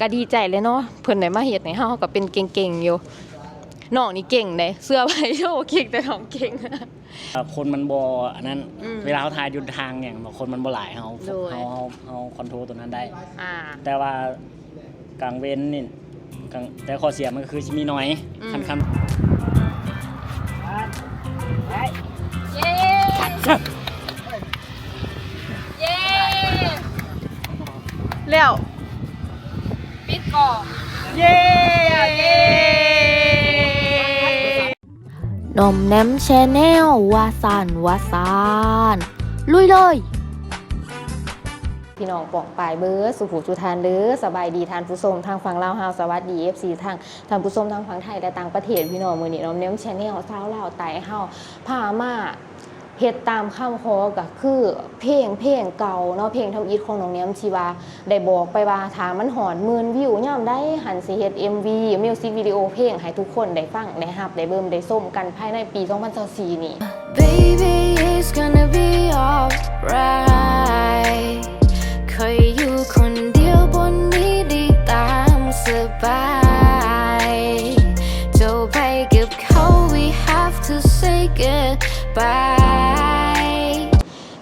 ก็ดีใจเลยเนาะเพิ่นได้มาเฮ็ดให้เฮาก็เป็นเก่งๆอยู่น้องนี่เก่งเด้เสื้อไว้โชว์เก่งแต่น้องเก่งอ่าคนมันบ่อันนั้นอืมเวลาเขาถ่ายอยู่ทางอย่างบางคนมันบ่หลายเฮาโดยเฮาเฮาเฮาคอนโทรลตัวนั้นได้ อ่า แต่ว่ากลางเว้นนี่กลางแต่ข้อเสียมันก็คือสิมีน้อยอืม คันคันเย้ เย้ แล้ว ปิดก่อนเย้เย้นมแนมแชนแนลวาซานวาซานลุยเลย พี่น้องปองปลายเบอร์สุภูจุทานเด้อสบายดีทานผู้ชมทางฝั่งลาวฮาวสวัสดี FC ทางทางผู้ชมทางฝั่งไทยและต่างประเทศพี่น้องมือนี้น้องเน้มแชนแนลสาวลาวไต่เฮาพามา เฮ็ดตามคำขอก็คือเพลงเพลงเก่าเนาะเพลงทำอิฐของน้องเน้มชีวาได้บอกไปว่าถามันหอนหมื่นวิวยามได้หันสิเฮ็ด MV มิวสิกวิดีโอเพลงให้ทุกคนได้ฟังได้รับได้เบิ่มได้ส้มกันภายในปี 2024 นี้ Baby, it's gonna be alright เคยอยู่คนเดียวบนนี้ได้ตามสบาย goodbye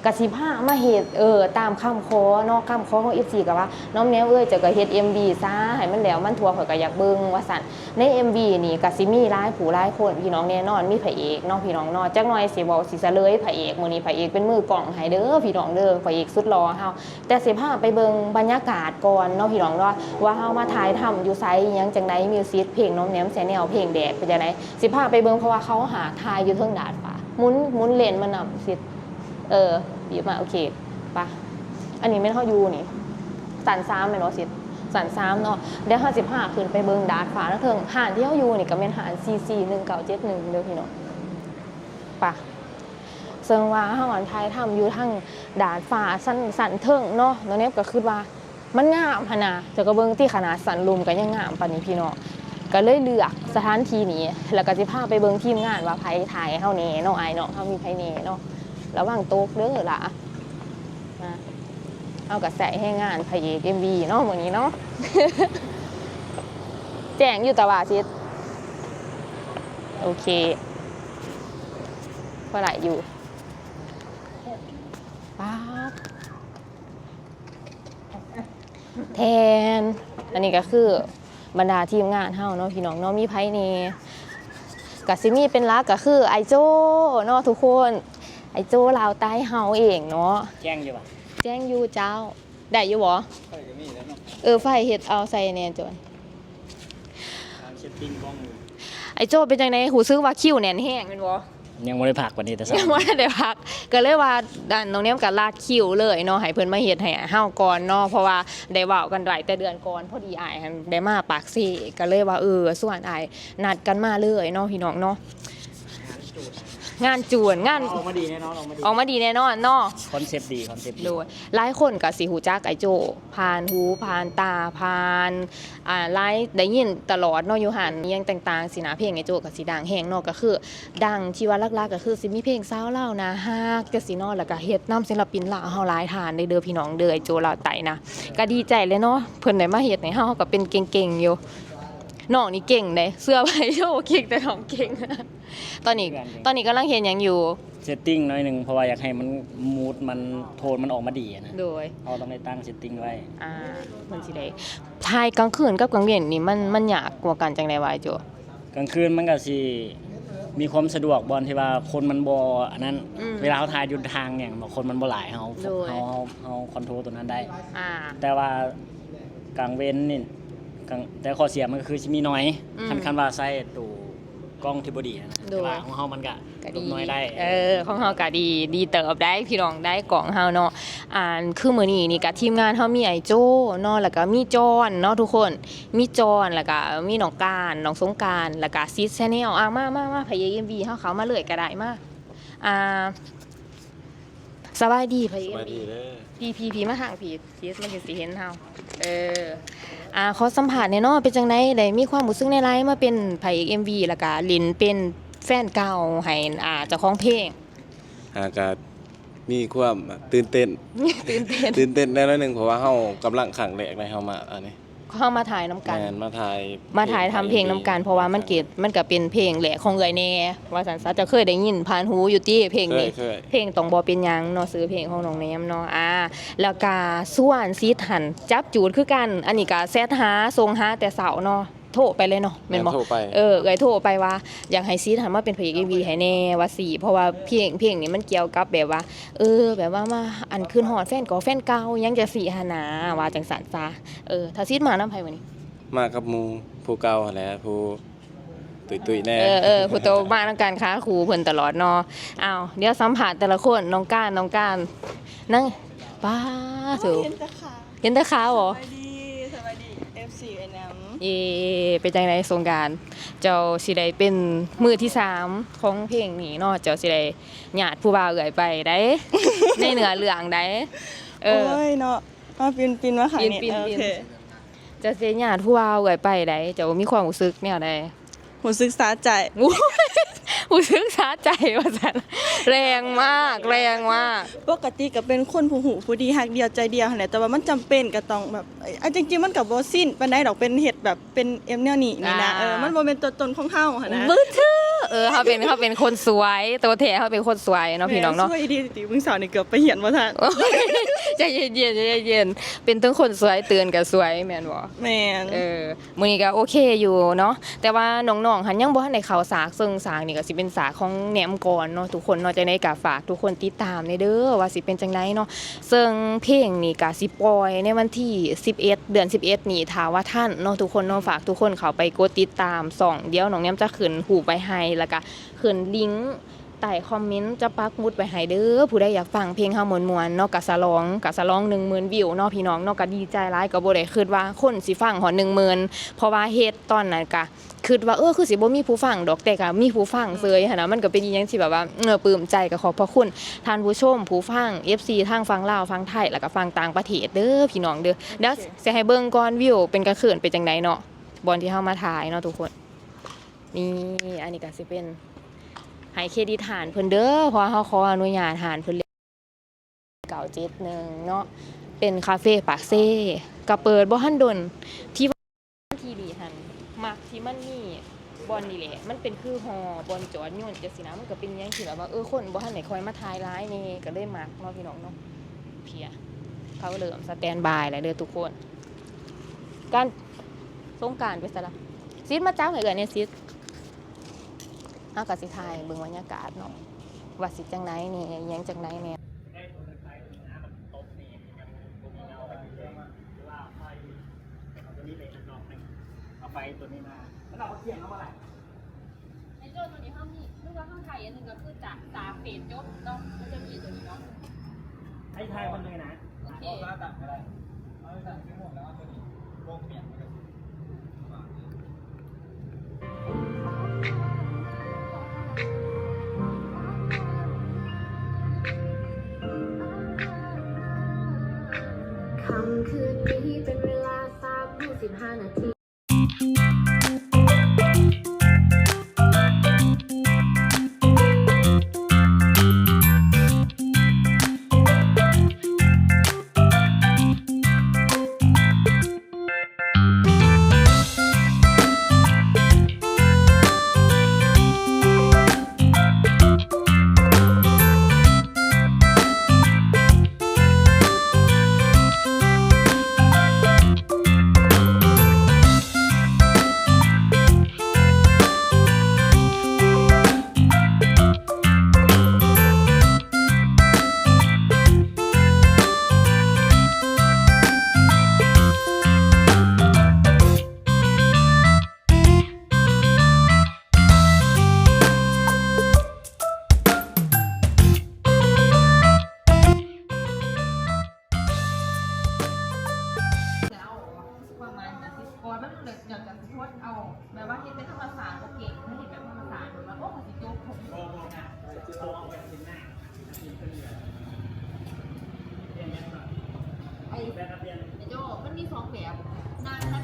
กสิผ้ามาเฮ็ดเออตามคำขอเนาะคำขอของ FC ก็ว่า น้องแนวเอ้ยจะก็เฮ็ด MV ซะให้มันแล้วมันทัวข่อยก็อยากเบิ่งว่าซั่นใน MV นี่กสิมีหลายผู้หลายคนพี่น้องแน่นอนมีพระเอกเนาะพี่น้องเนาะจักหน่อยสิเว้าสิเสลยพระเอกมื้อนี้พระเอกเป็นมือกล่องให้เด้อพี่น้องเด้อพระเอกสุดหล่อเฮาแต่สิพาไปเบิ่งบรรยากาศก่อนเนาะพี่น้องเนาะว่าเฮามาถ่ายทำอยู่ไสอิหยังจังไดมิวสิกเพลงน้องแนมแชนแนลเพลงแดกเป็นจังไดสิพาไปเบิ่งเพราะว่าเขาหาถ่ายอยู่เทิงดาดฟ้า หมุนหมุนเลนมานำสิเออบีบมาโอเคปะอันนี้ไม่เท่ายูนี่สันซ้ำไหมเนาะสิสันซ้ำเนาะเดี๋ยวห้าสิบห้าขึ้นไปเบิงดาดฟ้าแล้วเถิงหานที่เท่ายูนี่ก็เป็นหานซีซีหนึ่งเก้าเจ็ดหนึ่งเด้อพี่เนาะปะเซิงว่าห้างอันไทยทำอยู่ทั้งดาดฟ้าสันสันเทิงเนาะน้องเนฟก็คือว่ามันงามพนะแต่ก็เบิงที่ขนาดสันลุมก็ยังงามปานนี้พี่เนาะ ก็เลยเลือกสถานที่นี้แล้วก็จะพาไปเบิงทีมงานว่าไผถ่ายเฮาเน่เนาะไอายเนาะเฮามีไผเน่เนาะระวังโตกเด้อล่ะนะเอากระใส่ให้งานพระเอกเอ็มวีเนาะเหมือนนี้เนาะแจ้งอยู่ตะวาชิดโอเคเมื่อไหร่อยู่ป๊าบแทน อันนี้ก็คือ บรรดาทีมงานเฮาเนาะพี่น้องเนาะมีไพ่นี่กับซิมี่เป็นรักก็คือไอโจ้เนาะทุกคนไอโจ้ลาวใต้เฮาเองเนาะแจ้งอยู่ป่ะแจ้งอยู่เจ้าได้อยู่บ่เออไฟเฮ็ดเอาใส่แน่จนทางเซตติ้งกล้องอยู่ไอโจ้เป็นจังไดหูซื้อว่าคิวแน่นแห้งแม่นบ่ ยังไม่ได้พักกว่านี้แต่สยังบ่ได้พัก ก็เลยว่าดันน้องเนียมก็ลาดคิวเลยเนาะให้เพิ่นมาเฮ็ดให้เฮาก่อนเนาะเพราะว่าได้เว้ากันหลายแต่เดือนก่อนพอดีอายหันได้มาปากซี่ก็เลยว่าเออส่วนอายนัดกันมาเลยเนาะพี่น้องเนาะ งานจวนงานออกมาดีแน่นอนออกมาดีออกมาดีแน่นอนเนาะคอนเซปต์ดีคอนเซปต์ดีโดยหลายคนก็สิหูจักไอโจผ่านหูผ่านตาผ่านอ่าไลฟ์ได้ยินตลอดเนาะอยู่หันอิหยังต่างๆสินะเพลงไอโจก็สิดังแฮงเนาะก็คือ ดังที่ว่าหลักๆก็คือสิมีเพลงสาวเล่าวนะฮักจังซี่เนาะแล้วก็เฮ็ดนำศิลปินลาวเฮาหลายฐานได้เด้อพี่น้องเด้อไอโจลาวไตนะก็ดีใจเลยเนาะเพิ่นได้มาเฮ็ดให้เฮาก็เป็นเก่งๆอยู่น้องนี่เก่งเด้เสื้อไว้โชว์เก่งแต่น้องเก่ง ตอนนี้ตอนนี้กำลังเฮ็ดหยังอยู่เซตติ้งน้อยหนึงเพราะว่าอยากให้มันมูดมันโทนมันออกมาดีอะนะโดยเราต้องได้ตั้งเซตติ้งไว้ อ่ามันสิได้ถ่ายกลางคืนกับกลางเย็นนี่มันมันยากกว่ากันจังได๋วะโจกลางคืนมันก็สิมีความสะดวกบอลที่ว่าคนมันบ่อันนั้น อืม เวลาเขาถ่ายอยู่ทางอย่างบางคนมันบ่หลายเฮาโดยเฮาเฮาเฮาคอนโทรลตัวนั้นได้ อ่า แต่ว่ากลางเว้นนี่กลางแต่ข้อเสียมันก็คือสิมีน้อย อืม คันคันว่าใส่ตู้ กล้องที่บ่ดีนะโดแต่ยว่าของเฮามันก็ก็ลดีดน้อยได้เออของเฮาก็ดีดีเติบได้พี่น้องได้กล่องเฮาเนาะอ่านคือมื้อนี้นี่ก็ทีมงานเฮามีไอโจ้เนาะแล้วก็มีจอนเนาะทุกคน มีจอนแล้วก็มีน้องการน้องสงกรารแล้วก็ซิสแชนแนลอะมามามาพะเย MV เฮาเขามาเลยก็ได้มาอ่าสบายดีพะเยสวัส MV ดีเด้อพีพีพีมาทางพีพีมันจะสิเห็นเฮาเออ อ่าขอสัมผัสแน่เนาะเป็นจังไดได้มีความรู้สึกในไลฟ์มาเป็นไผเอ็มวีแล้วก็ลินเป็นแฟนเก่าให้อ่าเจ้าของเพลง อากาศมีความตื่นเต้น ตื่นเต้น ตื่นเต้นได้น้อยหนึงเพราะว่าเฮากำลังขังแรกในเฮามาอันนี้ เข้ามาถ่ายน้ำกัน แมนมาถ่ายมาถ่ายทำเพลงน้ำกันเพราะว่ามันเกิดมันก็เป็นเพลงแหละของเอ่ยแน่ว่าสันซะจะเคยได้ยินผ่านหูอยู่ที่เพลงเคยนี้ เคย เพลงต้องบ่เป็นหยังเนาะซื้อเพลงของน้องแนมเนาะอ่าแล้วก็ส่วนซีดหันจับจูดคือกัน อันนี้ก็แซดหาส่งหาแต่เสาร์เนาะ โทรไปเลยเนาะแม่นบ่โทรไป เออเอ่ยโทรไปว่าอยากให้ซีดหันมาเป็นพระเอก MV ให้แน่ว่าสิเพราะว่าเพลงเพลงนี้มันเกี่ยวกับแบบว่า เออ แบบว่ามาอันคืนฮอดแฟนเก่าแฟนเก่ายังจะสิหานาว่าจังสันซะเออถ้าซีดมานํไผวันนี้ มากับหมูผู้เก่าหั่นแหละผู้ตุยตุยๆแน่ เออเออผู้โตมาทำการค้าครูเพิ่นตลอดเนาะอ้าวเดี๋ยวสัมผัสแต่ละคนน้องก้านน้องก้านนั่งป้าถูเห็นแต่ขาเห็นแต่ขาวเหรอ สบายดีสบายดี FC ไอ้น้เย่เป็นจังไดสงกราร เจ้าสิได้เป็นมือที่สามของเพลงนี้เนาะเจ้าสิได้ญาติผู้บ่าวเอ่ยไปได้ ในเหนือเรื่องได้ำเออโอ้ยเนาะมาปินปินมาขายปิ่นี่นปิ่นโอปิ่นเคจะเสียญาติผู้บ่าวเอ่ยไปได้เจ้ามีความรู้สึกแนวใด หูศึกษาใจอู้ รู้สึกสะใจว่าซั่นแรงมาก แรงมาก ปกติก็เป็นคนผู้หูผู้ดีฮักเดียวใจเดียวหั่นแหละแต่ว่ามันจำเป็นก็ต้องแบบเอ้ยอะจริงๆมันก็บ่สิ้นปานใดดอกเป็นเฮ็ดแบบเป็นเอ็มแนวนี้นี่นะอ่า เออมันบ่เป็นตัวตนของเฮาหั่นนะบื้อทื่อเออเขาเป็นเขาเป็นคนสวยตัวแท้เขาเป็นคนสวยเนาะพี่น้องเนาะ แม่ช่วยดีติมึงสาวนี่เกือบไปเหียนบ่ทันโอ้ยใจเย็นๆใจเย็นๆเป็นทั้งคนสวยเตือนกับสวยแม่นบ่แม่น เออมื้อนี้ก็โอเคอยู่เนาะแต่ว่าน้องๆหันยังบ่ทันได้เข้าสากซึ่งสากนี่ก็สิเป็นสาของแหนมก่อนเนาะทุกคนเนาะจังได๋ก็ฝากทุกคนติดตามในเด้อว่าสิเป็นจังไดเนาะซึ่งเพลงนี่ก็สิปล่อยในวันที่ 11 เดือน 11 นี่ถ้าว่าท่านเนาะทุกคนเนาะฝากทุกคนเข้าไปกดติดตามส่องเดี๋ยวน้องแหนมจะขึ้นหูไปให้แล้วก็ขึ้นลิงก์ ใต้คอมเมนต์จะปักหมุดไปให้เด้อผู้ใดอยากฟังเพลงเฮามวนๆเนาะกะสะร้องกะสะร้อง10,000วิวเนาะพี่น้องเนาะก็ดีใจหลายก็บ่ได้คิดว่าคนสิฟังฮอด10,000เพราะว่าเฮ็ดตอนนั้นก็คิดว่าเออคือสิบ่มีผู้ฟังดอกแต่ก็มีผู้ฟังเซยหั่นน่ะมันก็เป็นอีหยังที่แบบว่าเออปลื้มใจก็ขอบพระคุณท่านผู้ชมผู้ฟัง FC ทางฟังลาวฟังไทยแล้วก็ฟังต่างประเทศเด้อพี่น้องเด้อเดี๋ยวสิให้เบิ่งก่อนวิวเป็นกระเขินเป็นจังไดเนาะบอนที่เฮามาถ่ายเนาะทุกคนนี่อันนี้ก็สิเป็น ให้เครดิตหานเพิ่นเด้อเพราะว่าเขาขออนุญาตหานเพิ่นเก่าเจ็ดหนึ่งเนาะเป็นคาเฟ่ปากเซ่ก็เปิดบ่ทันดนที่ว่าทีดีหันมักที่มันมีบอลนี่แหละมันเป็นคือฮอบอลจอดยุ่นจังซี่นะมันก็เป็นยังที่แบบว่าเออคนบ่ทันได้คอยมาทายร้ายนี่ก็เลยมักเนาะพี่น้องเนาะเพียเขาเริ่มสแตนบายแล้วเด้อทุกคนการสงการไปซะละซิดมาจ้าให้เอื้อเนี่ยซิด เฮาก็สิถ่ายเบิ่งบรรยากาศเนาะว่าสิจังไดนี่อิหยังจังไดเนี่ยเอาไฟตัวนี้มาแล้วเราเทียนเข้ามาไหนในโจตัวนี้เฮามีนึกว่าเฮาถ่ายอันนึงก็คือจากตาเฟดจบเนาะมันจะมีตัวนี้เนาะให้ไทยมันเลยนะโอเคค่ โเห็นแบบภาษาสตร์แบบว่าโอ้มันสิจบผมไอ้ไอ้โจมันมีสองแบบนาง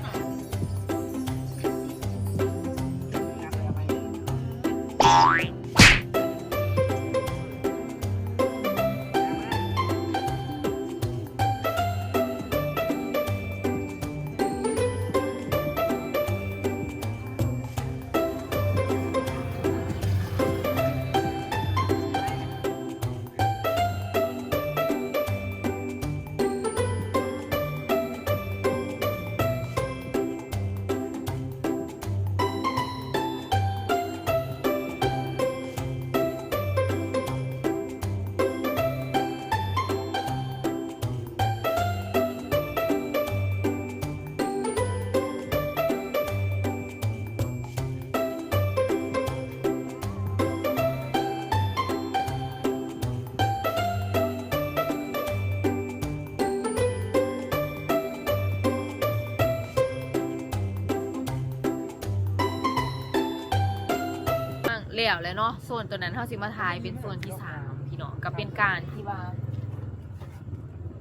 แล้วแหล้วเนาะโซนตัวนั้นเฮาสิมาทายเป็นโซนที่สามพี่น้องก็เป็นการที่ว่า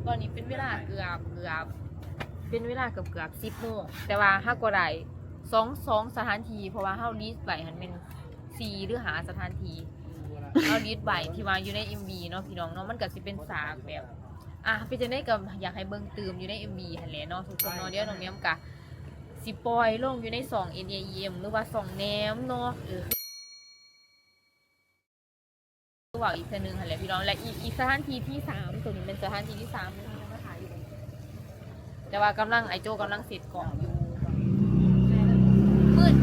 ตอนนี้เป็นเวลาเกือบเกือบเป็นเวลาเกือบเกือบสิบโมงแต่ว่าห้าก็ได้สองสองสถานทีเพราะว่าเฮาลิสต์ไว้หันเป็นสี่หรือหาสถานทีเฮาลิสต์ไว้ที่ว่าอยู่ใน MV เนาะพี่น้องเนาะมันก็สิเป็นสากแบบอะเป็นจังได๋ก็อยากให้เบิ่งเติมอยู่ใน MV หั่นแหละเนาะทุกคนเนาะเดี๋ยวน้องแหนมก็สิปล่อยลงอยู่ใน2 NAEM หรือว่า2แหนมเนาะเออ คือว่าอีกเทื่อนึงหั่นแหละพี่น้องและอีกอีกสถานที่ที่สามตัวนี้เป็นสถานที่ที่สามที่เรามาถ่ายอยู่แต่ว่ากำลังไอโจกำลังเสร็จกล่องอยู่มืด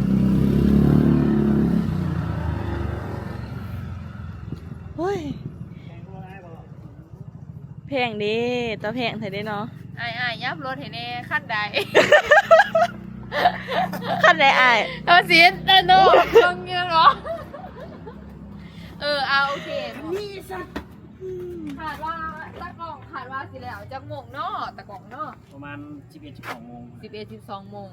เฮ้ยแพงเด้ตาแพงไทยได้เนาะไอ้ไอ้ายยับรถเห็นแน่ขั้นใดคันได้อ้ายเอาเสียนแต่โนฟังเงี้ยเหรอ เออเอาโอเคนี่สัตขาดว่าตะกล่องขาดว่าสิแล้วจักโมงเนาะตะกล่องเนาะประมาณ11 12โมง สิบเอ็ดสิบสองโมง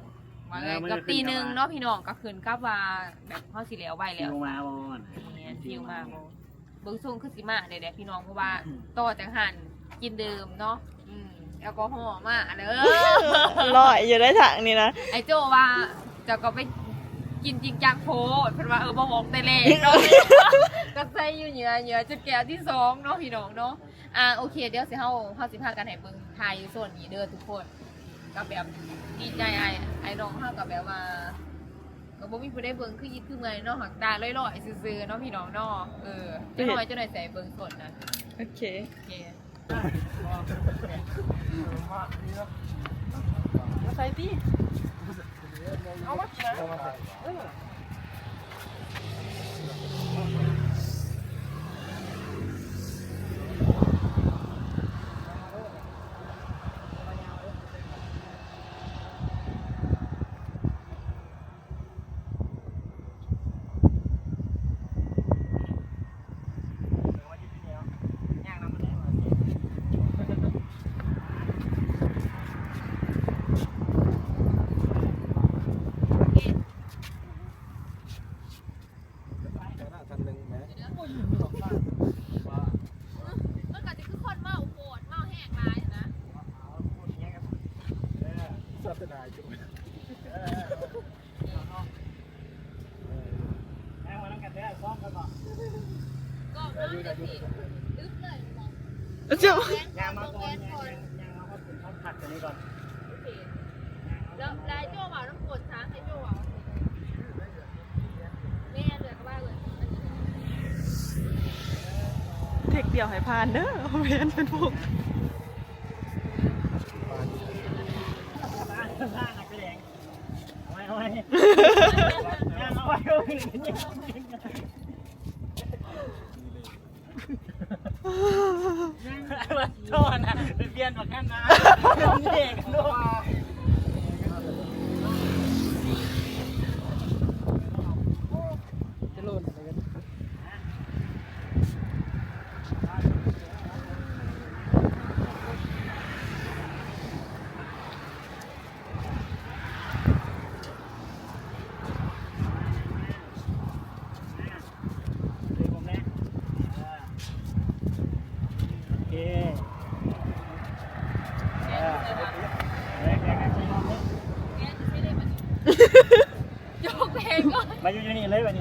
มาเลเอยอมันกับจะขึ้นตีหนึ่งกับว่าเนาะพี่น้องก็คืนกับว่าแบบเขาสิแล้วไวคิแล้ววมาบ่อนเนี่ยฟิลมากเบิ้งส่งคือสิมาเดี๋ยวๆพี่น้องเพราะว่าต่อจากหันกินเดิมเนาะอืมแอลกอฮอล์มากเด้อ ลอยอยู่ได้ทางนี้นะไอโจว่าจะก็ไป กินจริงจังโพดเพิ่นว่าเออบ่บอกแต่เลขเนาะก็ใส่อยู่เหนือเหนือจุดแก้วที่สองเนาะพี่น้องเนาะอ่าโอเคเดี๋ยวสิเฮาเฮาสิพากันให้เบิ่งทายอยู่โซนนี้เด้อทุกคนก็แบบดีใจไอไอน้องเฮากับแบบว่าก็บ่มีผู้ได้เบิ่งคือยิดคือเมื่อยเนาะหักตาลอยๆซื่อๆเนาะพี่น้องเนาะเออจังหน่อยจังหน่อยใส่เบิ่งสดนะโอเคโอเคใส่ พี่มันก็สิคือคนเมาโคตรเมาแห้งหลายนะ แม่งมานั่งกันได้ซ้อมกันบ่ ก็เนาะจะสิ ลึกเลยเนาะเจ้ายางมาก่อนยางยางมาก่อนถึงเขาผัดตัวนี้ก่อนโอเคแล้วลายโจ้ว่าน้ำกรดช้างไอ้โจ้ว่าแม่เหลือก็ว่าเลยเทคเดียวให้ผ่านเด้อเอาเวนเป็นพวกข้างๆไปแดงเอาไว้เอาไว้ยางเอาไว้เอาไว้ โทษนะเป็นเปลี่ยนมากันนะเด็กด้วย ผมนะโอเคเออเล็กๆกันใช้รอบนี้ โยกเพ ลงก่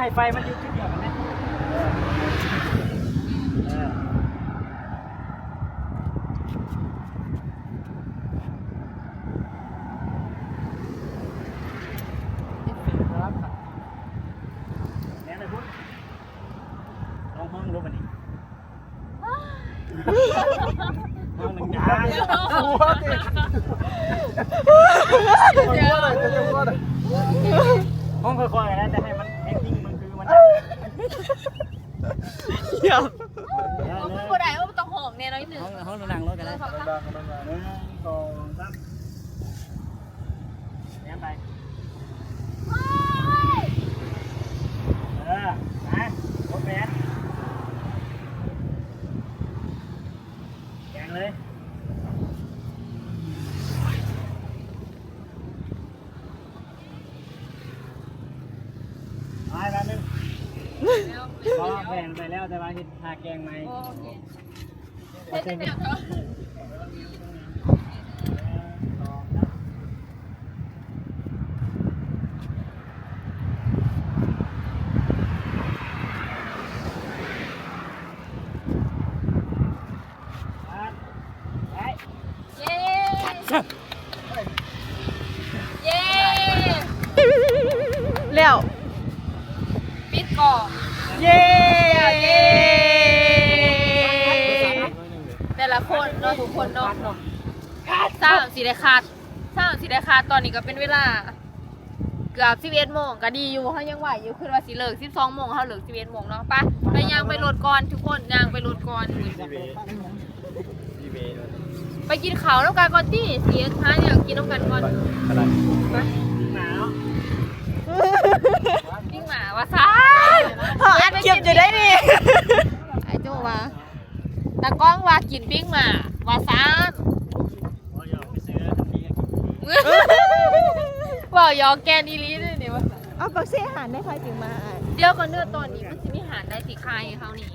ให้ไฟมันยุบขึ้นเดียวกันนะห้องรู้ป่ะงห้องหนึ่งยางหัวติหัวเลยจะหัวเลห้องค่อยๆนะแต่ ไปแล้วแต่ว่าเห็ดทาแกงไหมเฮ็ดแบบเนาะ เย้เย้ แล้ว ปิดก่อน เย้ แต่ละ คนเนาะทุกคนเนาะสร้างสีได้ขาดสร้างสีได้ขาดตอนนี้ก็เป็นเวลา เกือบ11โมงก็ดีอยู่เขายังไหวอยู่คือว่าสิเลิก12โมงเขาเลิก11โมงเนาะไปไปย่างไปรถก่อนทุกคนย่างไปรถก่อนไปกินข้าวแล้วกันก่อนที่เสียท้ายเนี่ยกินน้ำกันก่อนหนาวปิ้งหมาว่าซ่าเขาอัดคลิปอยู่ได้นี่ไอ้โจว่า ตากล้องว่ากินปิ้งหมาว่าซ่าโอ้ยไปซื้อทันทีว่าหยอกแกนอีหลีด้วยนี่ว่าซ่าเอาปักเสียหารได้ค่อยถึงมาอ่านเดี๋ยวก่อนเนื้อตอนนี้มันจะมีหารได้สิคายเขานี่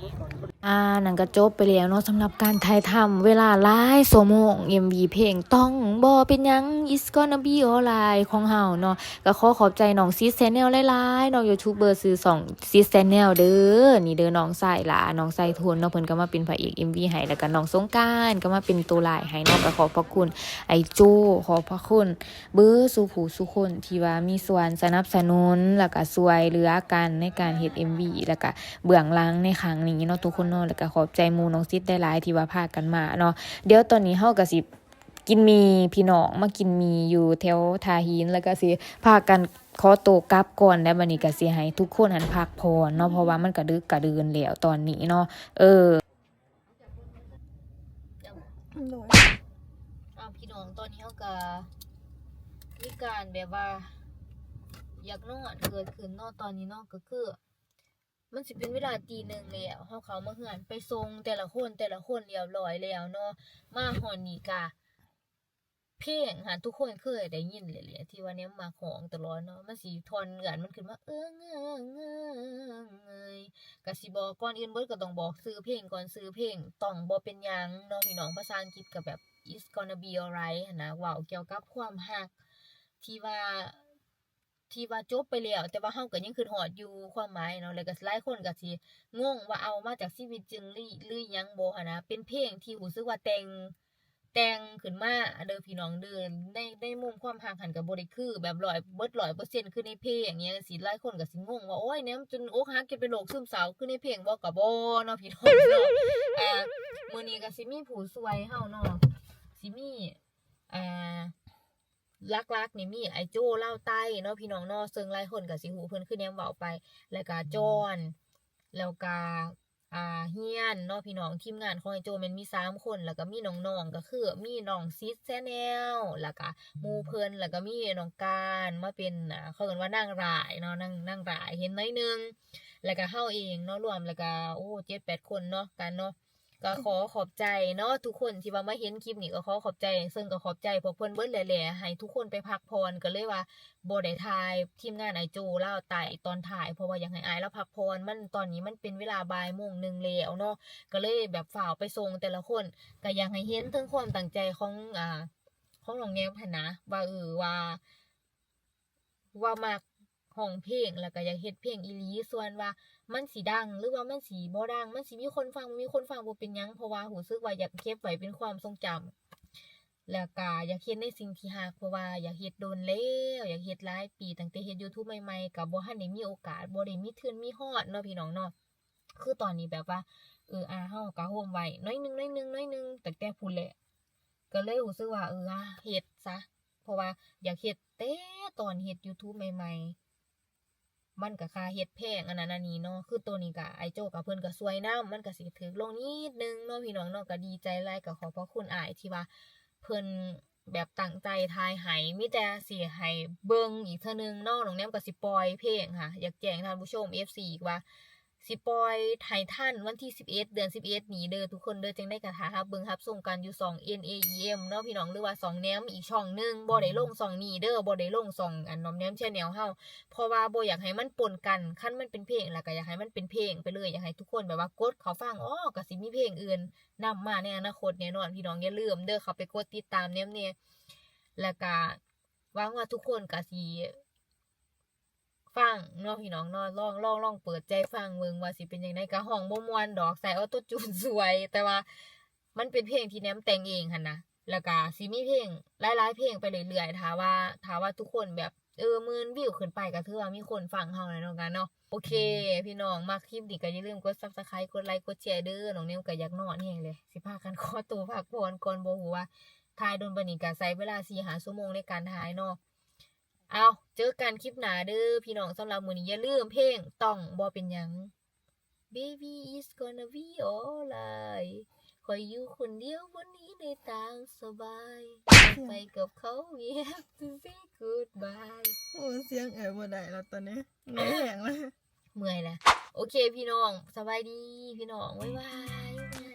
อ่านั่นก็จบไปแล้วเนาะสำหรับการถ่ายทำเวลาหลายโซโมง MV เพลงต้องบ่เป็นยัง is gonna be alright ของเฮาเนาะก็ขอขอบใจน้องซีแชนแนลหลายๆน้องยูทูบเบอร์ซื้อสองซีแชนแนลเด้อนี่เด้อน้องใสายหลาน้องใสายทุนเนาะเพิ่นก็มาเป็นพระเอก MV ให้แล้วก็น้องสงการก็มาเป็นตัวลายให้เนาะก็ขอบพระคุณ ไอโจขอบพระคุณ เบอร์สุผูสุคนที่ว่ามีส่วนสนับสนุนแล้วก็ช่วยเหลือกันในการเฮ็ด MV แล้วก็เบื้องหลังในครั้งนี้เนาะทุกคนเนาะแล้วก็ขอบใจมูน้องซิดได้หลายที่ว่าพากันมาเนาะเดี๋ยวตอนนี้เฮาก็สิกินมีพี่น้องมากินมีอยู่แถวทาหินแล้วก็สิพากันขอตัวกลับก่อนแล้วบัดนี้ก็สิให้ทุกคนหันพักผ่อนเนาะเพราะว่ามันก็ดึกก็เดินแล้วตอนนี้เนาะเออพี่น้องตอนนี้เขาก็มีการแบบว่า อยากนอนเกิดขึ้นนอกตอนนี้เนอกก็คือ มันสิเป็นเวลาตีหนึ่งแล้วเขาเขามาเหือนไปทรงแต่ละคนแต่ละคนเรียบร้อยแล้วเนาะมาหอนนี่กะเพลงหาทุกคนเคยได้ยินเลยแหละที่ว่าเนี้ยมาของตลอดเนาะมันสิทอนเหือนมันขึ้นมาเออเงอเงอเงยกะสิบอกก่อนอื่นเบิดก็ต้องบอกซื้อเพลงก่อนซื้อเพลงต้องบ่เป็นยังเนาะพี่น้องภาษาอังกฤษก็แบบ is gonna be alright นะว้าเกี่ยวกับความฮักที่ว่า ที่ว่าจบไปแล้วแต่ว่าเฮาก็ยังคือหอดอยู่ความหมายเนาะแล้วก็หลายคนก็สิงงว่าเอามาจากชีวิตจริงหรือหรือยังบ่หันนะเป็นเพลงที่รู้สึกว่าแต่งแต่งขึ้นมาเด้อพี่น้องเด้อในในมุมความฮักหันก็บ่ได้คือ แบบร้อยเบิด100%คือในเพลงอย่างเงี้ยสิหลายคนก็สิงงว่าโอ้ยแนมจนอกหักจนเป็นโรคซึมเศร้าคือในเพลงบ่ก็บ่เนาะพี่น้องเนาะอ่ามื้อนี้ก็สิมีผู้ช่วยเฮาเนาะสิมีอ่า ลักๆนี่มีไอโจ้เล่าใต้เนาะพี่น้องเนาะซึ่งหลายคนก็สิหูเพิ่นคือแนมเว้าไป แล้วก็จอนแล้วก็อ่าเฮียนเนาะพี่น้องทีมงานของไอโจแมันมีสามคน แล้วก็มีน้องๆก็คือมีน้องซิสแซแนลแล้วก็หมู่เพิ่นแล้วก็มีน้องการมาเป็นอ่าเขาเรียกว่านางรายเนาะนางนางรายเห็นน้อยหนึงแล้วก็เฮาเองเนาะรวมแล้วก็โอ้7-8คนเนาะกันเนาะ ก็ขอขอบใจเนาะทุกคนที่ว่ามาเห็นคลิปนี้ก็ขอขอบใจ ซึ่งก็ขอบใจพวกเพิ่นเบิดแหล่ๆให้ทุกคนไปพักผ่อนก็เลยว่าโบได้ถ่ายทีมงานไอโจเล่าไต่ตอนถ่ายเพราะว่าอยากให้อายแล้วพักผ่อนมันตอนนี้มันเป็นเวลาบ่ายโมงหนึ่งแล้วเนาะก็เลยแบบฝ่าวไปส่งแต่ละคนก็อยากให้เห็นถึงความตั้งใจของอ่าของน้องแง้มหันะว่าเออว่า ว่ามักห้องเพลงแล้วก็อยากเฮ็ดเพลงอีลีส่วนว่า มันสีดังหรือว่ามันสีบ่ดัง มันสีมีคนฟังมีคนฟังบ่เป็นยังเพราะว่าหูซึกว่าอยากเก็บไว้เป็นความทรงจำแล้วก็อยากเฮ็ดในสิ่งที่ฮักเพราะว่าอยากเฮ็ดโดนแล้วอยากเฮ็ดหลายปีตั้งแต่เฮ็ด YouTube ใหม่ๆก็บ่ทันได้มีโอกาสบ่ได้มีทุนมีฮอดเนาะพี่น้องเนาะคือตอนนี้แบบว่าเอออาเฮาก็โฮมไว้น้อยนึงน้อยนึงน้อยนึงตั้งแต่พู้นแหละก็เลยรู้สึกว่าเอออะเฮ็ดซะเพราะว่าอยากเฮ็ดแต่ตอนเฮ็ด YouTube ใหม่ๆ มันก็ค่าเฮ็ดแพงอันนั้นอันนี้เนาะคือตัวนี้ก็ไอโจกับเพื่อนก็สวยนํมันก็สิถึกลงนิดนึงเนาะพี่น้องเนาะก็ดีใจหลายก็ขอพระคุณอ้ายที่ว่าเพื่อนแบบตั้งใจทายหายมิแต่สิให้เบิงอีกเท่านึงเนาะน้องแนมก็สิปล่อยเพลงค่ะ อยากแจ้งท่านผู้ชม FC อีกว่า สิปอยให้ท่านวันที่ 11 เดือน 11นี้เด้อทุกคนเด้อจังได้กระทารับเบิ่งครับส่งกันอยู่2 NAEM เนาะพี่น้องหรือว่า2แนมอีกช่องหนึงบ่ได้ลงช่องนี้เด้อบ่ได้ลงช่องอันน้อมแนม Channel เฮาเพราะว่าบ่อยากให้มันปนกันคันมันเป็นเพลงแล้วก็อยากให้มันเป็นเพลงไปเลยอยากให้ทุกคนแบบว่ากดเขาฟังอ๋อก็สิมีเพลงอื่นนำมาในอนาคตแน่นอนพี่น้องอย่าลืมเด้อเขาไปกดติดตามแนมเนี่ยแล้วก็หวังว่าทุกคนก็สิ ฟังเนาะพี่น้องเนาะลองลองลองเปิดใจฟังเบิ่งว่าสิเป็นยังไงกะห้องบ่มวนดอกใส่ออโต้จูนสวย แต่ว่ามันเป็นเพลงที่แนมแต่งเองหั่นนะแล้วก็สิมีเพลงหลายๆเพลงไปเรื่อยๆถ้าว่าถ้าว่าทุกคนแบบเออมื่นวิวขึ้นไปก็ถือว่ามีคนฟังเฮาแล้วเนาะกันเนาะโอเค พี่น้องมาคลิปนี้ก็อย่าลืมกด Subscribe กดไลค์กดแชร์เด้อน้องนิวก็อยากนอนแฮงเลย สิพากันขอตัวพักผ่อนก่อนบ่ฮู้ว่าถ่ายโดนบัดนี้ก็ใช้เวลา4-5ชั่วโมงในการถ่ายเนาะ เอาเจอกันคลิปหน้าเด้อพี่น้องสำหรับมื้อนี้อย่าลืมเพลงต้องบ่เป็นหยัง Baby is gonna be alright คอยอยู่คนเดียววันนี้ในทางสบาย ไปกับเขา we have to say goodbye โอ้เสียงเอ๋ยบ่ได้แล้วตอนนี้เหนื่อยแหงเลยเมื่อยแล้วโอเคพี่น้องสบายดีพี่น้องบ๊ายบายบ๊ายบาย